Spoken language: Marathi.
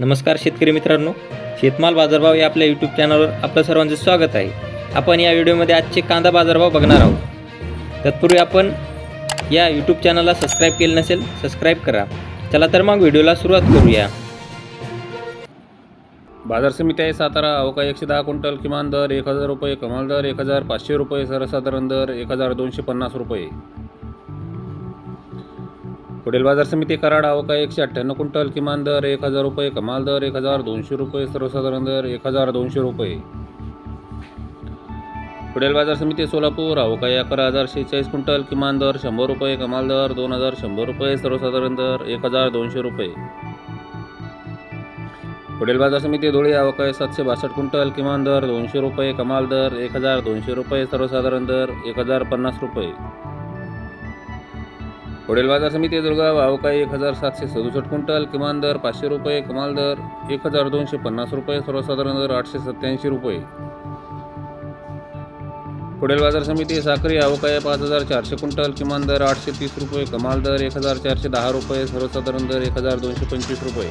नमस्कार शेतकरी मित्रांनो शेतमाल बाजारभाव या आपल्या यूट्यूब चॅनलवर आपलं सर्वांचं स्वागत आहे. आपण या व्हिडिओमध्ये आजचे कांदा बाजारभाव बघणार आहोत. तत्पूर्वी आपण या यूट्यूब चॅनलला सबस्क्राईब केलं नसेल सबस्क्राईब करा. चला तर मग व्हिडिओला सुरुवात करूया. बाजार समिती आहे सातारा. अवका एकशे दहा क्विंटल किमान दर एक हजार रुपये कमाल दर एक हजार पाचशे रुपये सर्वसाधारण दर एक हजार दोनशे पन्नास रुपये. पुढील बाजार समिती कराड अवका एकशे अठ्ठ्याण्णव क्विंटल किमान दर एक हजार रुपये कमाल दर एक हजार दोनशे रुपये सर्वसाधारण दर एक हजार दोनशे रुपये. पुढील बाजार समिती सोलापूर अवका अकरा हजार शेहेचाळीस क्विंटल किमान दर शंभर रुपये कमाल दर दोन हजार शंभर रुपये सर्वसाधारण दर एक हजार दोनशे रुपये. पुढील बाजार समिती धुळे आहे सातशे बासष्ट क्विंटल किमान दर दोनशे रुपये कमाल दर एक हजार दोनशे रुपये सर्वसाधारण दर एक हजार पन्नास रुपये. पुढील बाजार समिती दुर्गा अवकाय एक हजार सातशे सदुसष्ट क्विंटल किमान दर पाचशे रुपये कमाल दर एक हजार दोनशे पन्नास रुपये सर्वसाधारण दर आठशे सत्त्याऐंशी रुपये. पुढील बाजार समिती साखरी आवकाय पाच हजार चारशे क्विंटल किमान दर आठशे तीस रुपये कमाल दर एक हजार चारशे दहा रुपये सर्वसाधारण दर एक हजार दोनशे पंचवीस रुपये.